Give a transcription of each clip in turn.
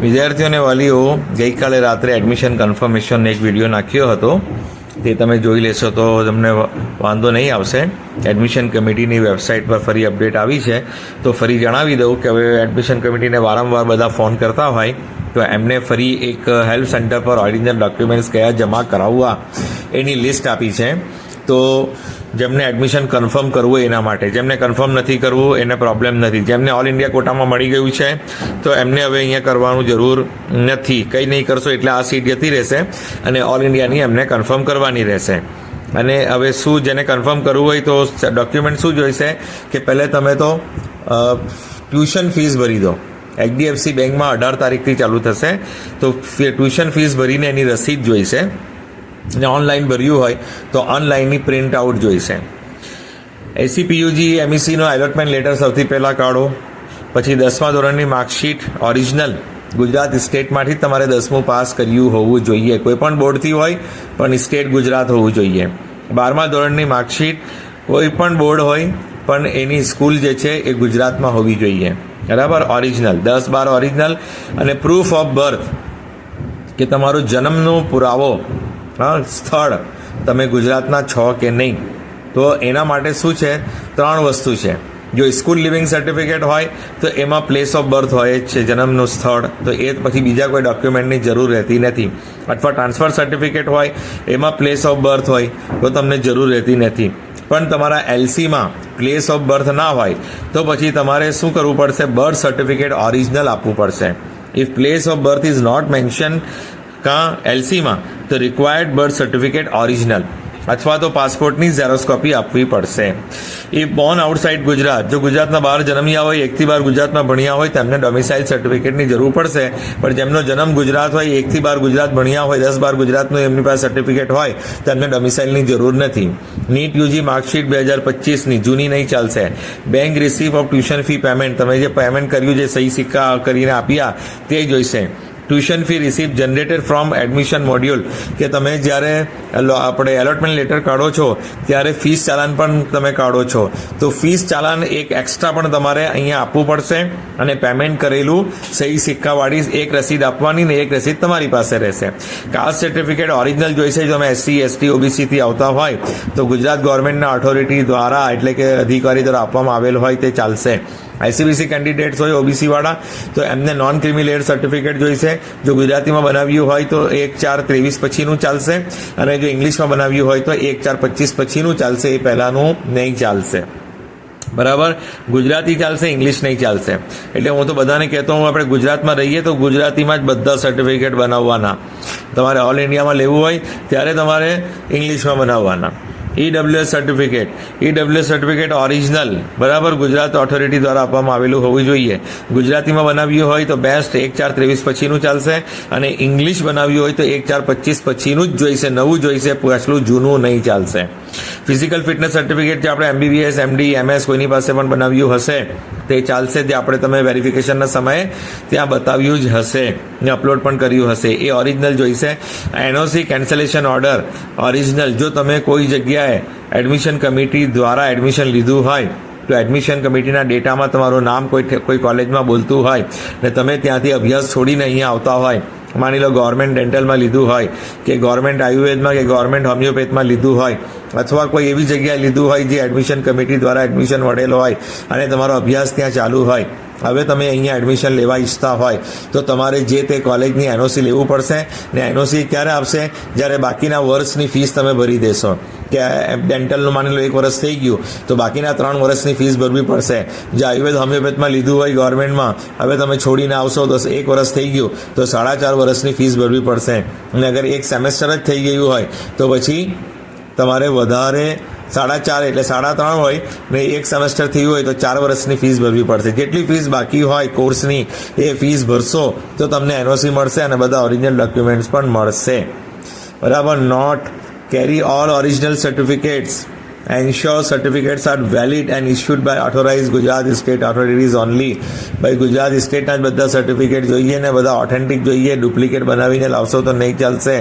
વિદ્યાર્થીઓ અને વાલીઓ ગઈકાલે રાત્રે એડમિશન કન્ફર્મેશનનો એક વીડિયો નાખ્યો હતો. તે તમે જોઈ લેશો તો તમને વાંધો નહીં આવશે. એડમિશન કમિટીની વેબસાઇટ પર ફરી અપડેટ આવી છે. તો ફરી જણાવી દઉં કે હવે એડમિશન કમિટીને વારંવાર બધા ફોન કરતા હોય, તો એમને ફરી એક હેલ્પ સેન્ટર પર ઓરિજિનલ ડોક્યુમેન્ટ્સ કયા જમા કરાવવા એની લિસ્ટ આપી છે. તો જેમને એડમિશન કન્ફર્મ કરવું એના માટે. જેમને કન્ફર્મ નથી કરવું, એને પ્રોબ્લેમ નથી. જેમને ઓલ ઇન્ડિયા કોટામાં મળી ગયું છે, તો એમને હવે અહીંયા કરવાનું જરૂર નથી. કંઈ નહીં કરશો એટલે આ સીટ જતી રહેશે અને ઓલ ઇન્ડિયાની એમને કન્ફર્મ કરવાની રહેશે. અને હવે શું જેને કન્ફર્મ કરવું હોય તો ડોક્યુમેન્ટ શું જોઈશે કે પહેલે તમે તો ટ્યુશન ફીસ ભરી દો. એચડીએફસી બેંકમાં અઢાર તારીખથી ચાલુ થશે, તો ટ્યુશન ફીસ ભરીને એની રસીદ જોઈશે. ને ઓનલાઈન ભર્યું હોય તો ઓનલાઈનની પ્રિન્ટ આઉટ જોઈશે. એસીપીયુજી એમઈસીનો એલોટમેન્ટ લેટર સૌથી પહેલાં કાઢો. પછી દસમા ધોરણની માર્કશીટ ઓરિજિનલ ગુજરાત સ્ટેટમાંથી તમારે દસમું પાસ કર્યું હોવું જોઈએ. કોઈ પણ બોર્ડથી હોય, પણ સ્ટેટ ગુજરાત હોવું જોઈએ. બારમા ધોરણની માર્કશીટ કોઈ પણ બોર્ડ હોય, પણ એની સ્કૂલ જે છે એ ગુજરાતમાં હોવી જોઈએ. બરાબર? ઓરિજિનલ દસ બાર ઓરિજિનલ અને પ્રૂફ ઓફ બર્થ કે તમારો જન્મનો પુરાવો સ્થળ તમે ગુજરાતના છો કે નહીં? તો એના માટે શું છે? ત્રણ વસ્તુ છે. જો સ્કૂલ લિવિંગ સર્ટિફિકેટ હોય, તો એમાં પ્લેસ ઓફ બર્થ હોય જ છે, જન્મનું સ્થળ, તો એ પછી બીજા કોઈ ડોક્યુમેન્ટની જરૂર રહેતી નથી. અથવા ટ્રાન્સફર સર્ટિફિકેટ હોય, એમાં પ્લેસ ઓફ બર્થ હોય, તો તમને જરૂર રહેતી નથી. પણ તમારા એલસીમાં પ્લેસ ઓફ બર્થ ના હોય, તો પછી તમારે શું કરવું પડશે? બર્થ સર્ટિફિકેટ ઓરિજિનલ આપવું પડશે. If place of birth is not mention કાં એલસીમાં, તો રિક્વાયર્ડ બર્થ સર્ટિફિકેટ ઓરિજિનલ અથવા તો પાસપોર્ટની ઝેરોસ્કોપી આપવી પડશે. એ બોર્ન આઉટસાઇડ ગુજરાત, જો ગુજરાતના બહાર જન્મ્યા હોય, એકથી બાર ગુજરાતમાં ભણ્યા હોય, તેમને ડોમિસાઇલ સર્ટિફિકેટની જરૂર પડશે. પણ જેમનો જન્મ ગુજરાત હોય, એકથી બાર ગુજરાત ભણ્યા હોય, દસ બાર ગુજરાતનું એમની પાસે સર્ટિફિકેટ હોય, તેમને ડોમિસાઇલની જરૂર નથી. નીટ, યુજી, માર્કશીટ બે હજાર પચીસની, જૂની નહીં ચાલશે. Bank receipt of tuition fee payment તમે જે પેમેન્ટ કર્યું, જે સહી સિક્કા કરીને આપ્યા, તે જોઈશે. Tuition fee receipt generated from admission module કે તમે જ્યારે આપણે એલોટમેન્ટ લેટર કાઢો છો, ત્યારે ફીસ ચાલાન પણ તમે કાઢો છો. તો ફીસ ચાલાન એક એક્સ્ટ્રા પણ તમારે અહીંયા આપવું પડશે અને પેમેન્ટ કરેલું સહી સિક્કાવાળી એક રસીદ આપવાની ને એક રસીદ તમારી પાસે રહેશે. કાસ્ટ સર્ટિફિકેટ ઓરિજિનલ જોઈશે જો તમે એસસી એસટી ઓબીસીથી આવતા હોય, તો ગુજરાત ગવર્મેન્ટના ઓથોરિટી દ્વારા, એટલે કે અધિકારી દ્વારા આપવામાં આવેલ હોય તે ચાલશે. આઈસીબીસી કેન્ડિડેટ્સ હોય ઓબીસીવાળા તો એમને નોન ક્રિમિલેયર સર્ટિફિકેટ જોઈશે જો ગુજરાતીમાં બનાવ્યું હોય તો એક ચાર ત્રેવીસ પછીનું ચાલશે અને જો ઇંગ્લિશમાં બનાવ્યું હોય તો એક ચાર પચીસ પછીનું ચાલશે, એ પહેલાંનું નહીં ચાલશે. બરાબર? ગુજરાતી ચાલશે, ઇંગ્લિશ નહીં ચાલશે. એટલે હું તો બધાને કહેતો હું, આપણે ગુજરાતમાં રહીએ તો ગુજરાતીમાં જ બધા સર્ટિફિકેટ બનાવવાના. તમારે ઓલ ઇન્ડિયામાં લેવું હોય, ત્યારે તમારે ઇંગ્લિશમાં બનાવવાના. EWS certificate EWS certificate original બરાબર? ગુજરાત ઓથોરિટી દ્વારા આપવામાં આવેલું હોવું જોઈએ. ગુજરાતીમાં બનાવ્યું હોય તો બેસ્ટ એક ચાર ત્રેવીસ પછીનું ચાલશે અને ઇંગ્લિશ બનાવ્યું હોય તો એક ચાર પચીસ પછીનું જ જોઈશે. નવું જોઈશે, પાછલું જૂનું નહીં ચાલશે. ફિઝિકલ ફિટનેસ સર્ટિફિકેટ જે આપણે એમબીબીએસ એમડી એમએસ કોઈની પાસે પણ બનાવ્યું હશે, તે ચાલશે, જે આપણે તમે વેરિફિકેશનના સમયે ત્યાં બતાવ્યું જ હશે ને અપલોડ પણ કર્યું હશે. એ ઓરિજિનલ જોઈશે. એનઓસી કેન્સલેશન ઓર્ડર ઓરિજિનલ જો તમે કોઈ જગ્યાએ એડમિશન કમિટી દ્વારા એડમિશન લીધું હોય, તો એડમિશન કમિટીના ડેટામાં તમારું નામ કોઈ કોઈ કોલેજમાં બોલતું હોય ને તમે ત્યાંથી અભ્યાસ છોડીને અહીંયા આવતા હોય, માની લો ગવર્મેન્ટ ડેન્ટલમાં લીધું હોય કે ગવર્મેન્ટ આયુર્વેદમાં કે ગવર્મેન્ટ હોમિયોપેથમાં લીધું હોય અથવા કોઈ એવી જગ્યાએ લીધું હોય જે એડમિશન કમિટી દ્વારા એડમિશન મળેલો હોય અને તમારો અભ્યાસ ત્યાં ચાલુ હોય. હવે તમે અહીંયા એડમિશન લેવા ઈચ્છતા હોય, તો તમારે જે તે કોલેજની એનઓસી લેવું પડશે ને એનઓસી ક્યારે આપશે? જ્યારે બાકીના વર્ષની ફીસ તમે ભરી દેશો. કે ડેન્ટલનું માની લો એક વર્ષ થઈ ગયું, તો બાકીના ત્રણ વર્ષની ફીસ ભરવી પડશે. જે આયુર્વેદ, હોમિયોપેથમાં લીધું હોય ગવર્મેન્ટમાં, હવે તમે છોડીને આવશો, તો એક વર્ષ થઈ ગયું, તો સાડા ચાર વર્ષની ફીસ ભરવી પડશે. અને અગર એક સેમેસ્ટર જ થઈ ગયું હોય, તો પછી તમારે વધારે સાડા ચાર એટલે સાડા ત્રણ હોય, ને એક સેમેસ્ટર થયું હોય તો ચાર વર્ષની ફીસ ભરવી પડશે. જેટલી ફીસ બાકી હોય કોર્સની એ ફીસ ભરશો તો તમને એનઓસી મળશે અને બધા ઓરિજિનલ ડોક્યુમેન્ટ્સ પણ મળશે. બરાબર? Note carry all original certificates ensure certificates are valid and issued by authorized Gujarat state authorities only. ભાઈ ગુજરાત સ્ટેટના જ બધા સર્ટિફિકેટ જોઈએ ને, બધા ઓથેન્ટિક જોઈએ ડુપ્લિકેટ બનાવીને લાવશો તો નહીં ચાલશે.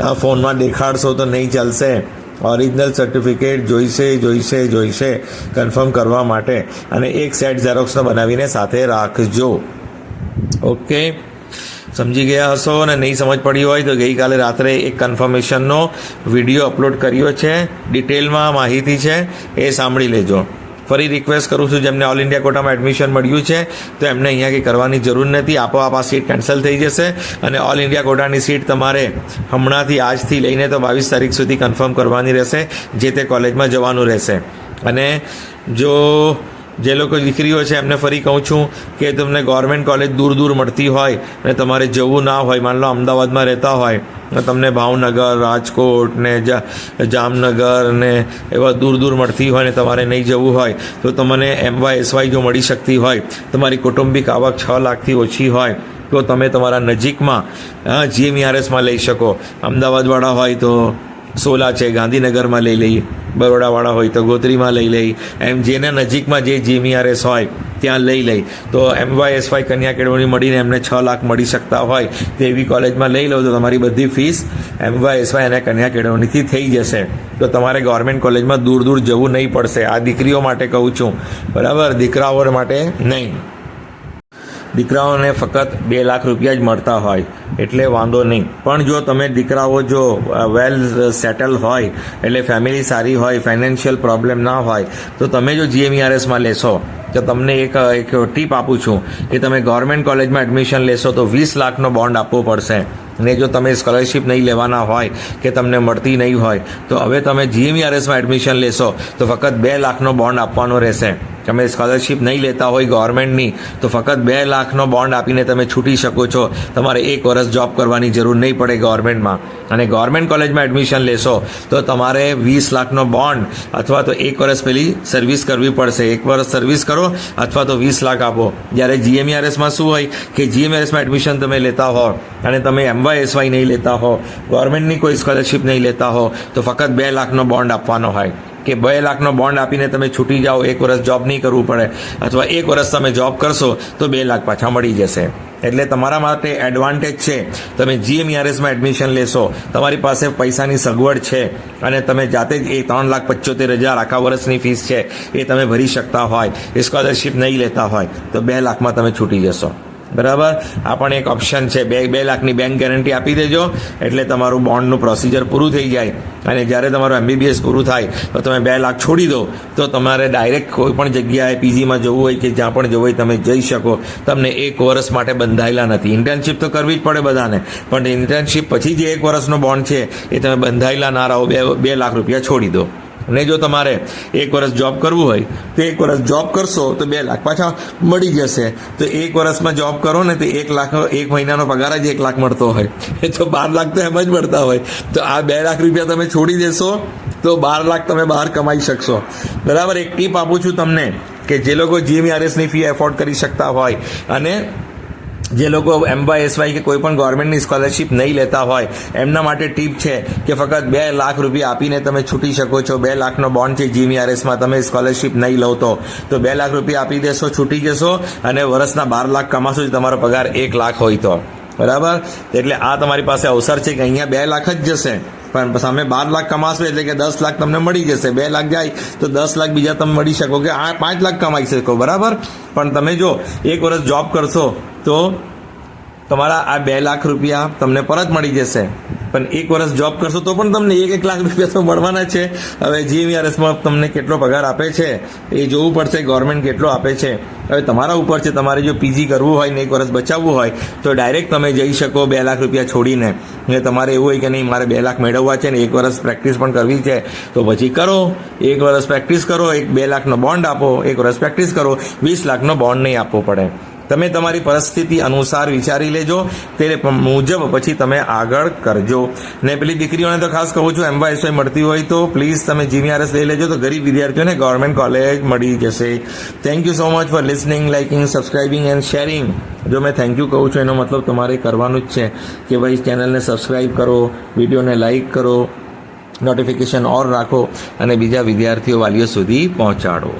આ ફોનમાં દેખાડશો તો નહીં ચાલશે. ઓરિજિનલ સર્ટિફિકેટ જોઈશે જોઈશે જોઈશે કન્ફર્મ કરવા માટે અને એક સેટ ઝેરોક્સનો બનાવીને સાથે રાખજો. ઓકે સમજી ગયા હશો અને નહીં સમજ પડી હોય તો ગઈકાલે રાત્રે એક કન્ફર્મેશનનો વીડિયો અપલોડ કર્યો છે. ડિટેલમાં માહિતી છે. એ સાંભળી લેજો. ફરી રિક્વેસ્ટ કરું છું, જેમને ઓલ ઇન્ડિયા કોટામાં એડમિશન મળ્યું છે, તો એમને અહીંયા કંઈ કરવાની જરૂર નથી. આપોઆપ આ સીટ કેન્સલ થઈ જશે અને ઓલ ઇન્ડિયા કોટાની સીટ તમારે હમણાંથી આજથી લઈને તો બાવીસ તારીખ સુધી કન્ફર્મ કરવાની રહેશે, જે તે કોલેજમાં જવાનું રહેશે. અને જો જે લોકો દીકરીઓ છે, એમને ફરી કહું છું કે તમને ગવર્મેન્ટ કોલેજ દૂર દૂર મળતી હોય અને તમારે જવું ના હોય, માન લો અમદાવાદમાં રહેતા હોય તમને ભાવનગર, રાજકોટ ને જામનગર ને એવા દૂર દૂર મળતી હોય ને તમારે નહીં જવું હોય, તો તમને એમવાય એસવાય જો મળી શકતી હોય, તમારી કૌટુંબિક આવક છ લાખથી ઓછી હોય, તો તમે તમારા નજીકમાં જીએમઈઆરએસમાં લઈ શકો. અમદાવાદવાળા હોય તો સોલા છે, ગાંધીનગરમાં લઈ લઈ બરોડાવાળા હોય તો ગોત્રીમાં લઈ લઈ એમ જેના નજીકમાં જે જીમીઆરએસ હોય, ત્યાં લઈ લઈ તો એમવાયએસવાય કન્યા કેળવણી મળીને એમને છ લાખ મળી શકતા હોય તેવી કોલેજમાં લઈ લો તો તમારી બધી ફીસ એમવાયએસવાય અને કન્યા કેળવણીથી થઈ જશે. તો તમારે ગવર્મેન્ટ કોલેજમાં દૂર દૂર જવું નહીં પડશે. આ દીકરીઓ માટે કહું છું. બરાબર? દીકરાઓ માટે નહીં. દીકરાઓને ફક્ત બે લાખ રૂપિયા જ મળતા હોય, એટલે વાંધો નહીં. પણ જો તમે દીકરાઓ જો વેલ સેટલ હોય, એટલે ફેમિલી સારી હોય ફાઇનાન્શિયલ પ્રોબ્લેમ ના હોય, તો તમે જો જીએમઈઆરએસમાં લેશો, તો તમને એક એક ટીપ આપું છું કે તમે ગવર્મેન્ટ કોલેજમાં એડમિશન લેશો તો વીસ લાખનો બોન્ડ આપવો પડશે. ને જો તમે સ્કોલરશિપ નહીં લેવાના હોય, કે તમને મળતી નહીં હોય, તો હવે તમે જીએમઈઆરએસમાં એડમિશન લેશો, તો ફક્ત બે લાખનો બોન્ડ આપવાનો રહેશે. તમે સ્કોલરશિપ નહીં લેતા હોય ગવર્મેન્ટની તો ફક્ત બે લાખનો બોન્ડ આપીને તમે છૂટી શકો છો. તમારે એક વર્ષ જોબ કરવાની જરૂર નહીં પડે ગવર્મેન્ટમાં અને ગવર્મેન્ટ કોલેજમાં એડમિશન લેશો, તો તમારે વીસ લાખનો બોન્ડ અથવા તો એક વર્ષ પહેલી સર્વિસ કરવી પડશે. એક વર્ષ સર્વિસ કરો અથવા તો વીસ લાખ આપો. જ્યારે જીએમઆરએસમાં શું હોય કે જીએમઆરએસમાં એડમિશન તમે લેતા હો અને તમે એમવાય એસવાય નહીં લેતા હો ગવર્મેન્ટની કોઈ સ્કોલરશિપ નહીં લેતા હો, તો ફક્ત બે લાખનો બોન્ડ આપવાનો હોય. કે બે લાખનો બોન્ડ આપીને તમે છૂટી જાઓ, એક વર્ષ જોબ નહીં કરવું પડે, અથવા એક વર્ષ તમે જોબ કરશો, તો બે લાખ પાછા મળી જશે. એટલે તમારા માટે એડવાન્ટેજ છે. તમે જીએમઈઆરએસમાં એડમિશન લેશો. તમારી પાસે પૈસાની સગવડ છે અને તમે જાતે જ એ ત્રણ લાખ પચોતેર હજાર આખા વર્ષની ફીસ છે એ તમે ભરી શકતા હોય સ્કોલરશિપ નહીં લેતા હોય, તો બે લાખમાં તમે છૂટી જશો. બરાબર? આ પણ એક ઓપ્શન છે. બે બે લાખની બેંક ગેરંટી આપી દેજો. એટલે તમારું બોન્ડનું પ્રોસિજર પૂરું થઈ જાય. અને જ્યારે તમારું એમબીબીએસ પૂરું થાય, તો તમે બે લાખ છોડી દો. તો તમારે ડાયરેક્ટ કોઈ પણ જગ્યાએ પીજીમાં જવું હોય કે જ્યાં પણ જવું હોય, તમે જઈ શકો. તમને એક વર્ષ માટે બંધાયેલા નથી. ઇન્ટર્નશીપ તો કરવી જ પડે બધાને. પણ ઇન્ટર્નશીપ પછી જે એક વર્ષનો બોન્ડ છે, એ તમે બંધાયેલા ના રહો, બે બે લાખ રૂપિયા છોડી દો. અને જો તમારે એક વર્ષ જોબ કરવું હોય, તો એક વર્ષ જોબ કરશો, તો બે લાખ પાછા મળી જશે. તો એક વર્ષમાં જોબ કરો ને, તો એક લાખ, એક મહિનાનો પગાર જ એક લાખ મળતો હોય. એ તો બાર લાખ તો એમ જ મળતા હોય. તો આ બે લાખ રૂપિયા તમે છોડી દેશો, તો બાર લાખ તમે બહાર કમાઈ શકશો. બરાબર, એક ટીપ આપું છું તમને કે જે લોકો જીએમઆરએસની ફી એફોર્ડ કરી શકતા હોય અને જે લોકો એમ્પાય એસ વાય કે કોઈ પણ ગવર્મેન્ટની સ્કોલરશિપ નહીં લેતા હોય, એમના માટે ટીપ છે કે ફક્ત બે લાખ રૂપિયા આપીને તમે છૂટી શકો છો. બે લાખનો બોન્ડ છે જીવીઆરએસમાં તમે સ્કોલરશિપ નહીં લો તો. તો બે લાખ રૂપિયા આપી દેશો, છૂટી જશો અને વર્ષના બાર લાખ કમાશો તમારો પગાર એક લાખ હોય તો. બરાબર? એટલે આ તમારી પાસે અવસર છે કે અહીંયા બે લાખ જ જશે. પણ સામે બાર લાખ કમાશો એટલે કે દસ લાખ તમને મળી જશે. બે લાખ જાય તો દસ લાખ બીજા તમે મળી શકો કે આ પાંચ લાખ કમાઈ શકો. બરાબર? પણ તમે જો એક વર્ષ જોબ કરશો તો તમારા આ બે લાખ રૂપિયા તમને પરત મળી જશે. પણ એક વર્ષ જોબ કરશો તો પણ તમને એક એક લાખ રૂપિયા તો મળવાના છે. હવે જીએમઆરએસમાં તમને કેટલો પગાર આપે છે એ જોવું પડશે ગવર્મેન્ટ કેટલો આપે છે. હવે તમારા ઉપર છે, તમારે જો પીજી કરવું હોય ને એક વર્ષ બચાવવું હોય, તો ડાયરેક્ટ તમે જઈ શકો બે લાખ રૂપિયા છોડીને. ને તમારે એવું હોય કે નહીં, મારે બે લાખ મેળવવા છે ને એક વર્ષ પ્રેક્ટિસ પણ કરવી છે. તો પછી કરો, એક વર્ષ પ્રેક્ટિસ કરો, એક બે લાખનો બોન્ડ આપો, એક વર્ષ પ્રેક્ટિસ કરો, વીસ લાખનો બોન્ડ નહીં આપવો પડે. તમે તમારી પરિસ્થિતિ અનુસાર વિચારી લેજો. તે મુજબ પછી તમે આગળ કરજો. ને પેલી દીકરીઓને તો ખાસ કહું છું એમવાયએસવાય મળતી હોય તો પ્લીઝ તમે જીવીઆરએસ લઈ લેજો તો ગરીબ વિદ્યાર્થીઓને ગવર્મેન્ટ કોલેજ મળી જશે. Thank you so much for listening liking subscribing and sharing જો મેં થેન્ક યુ કહું છું, એનો મતલબ તમારે કરવાનું જ છે કે ભાઈ ચેનલને સબસ્ક્રાઇબ કરો વિડીયોને લાઇક કરો નોટિફિકેશન ઓર રાખો અને બીજા વિદ્યાર્થીઓ વાલીઓ સુધી પહોંચાડો.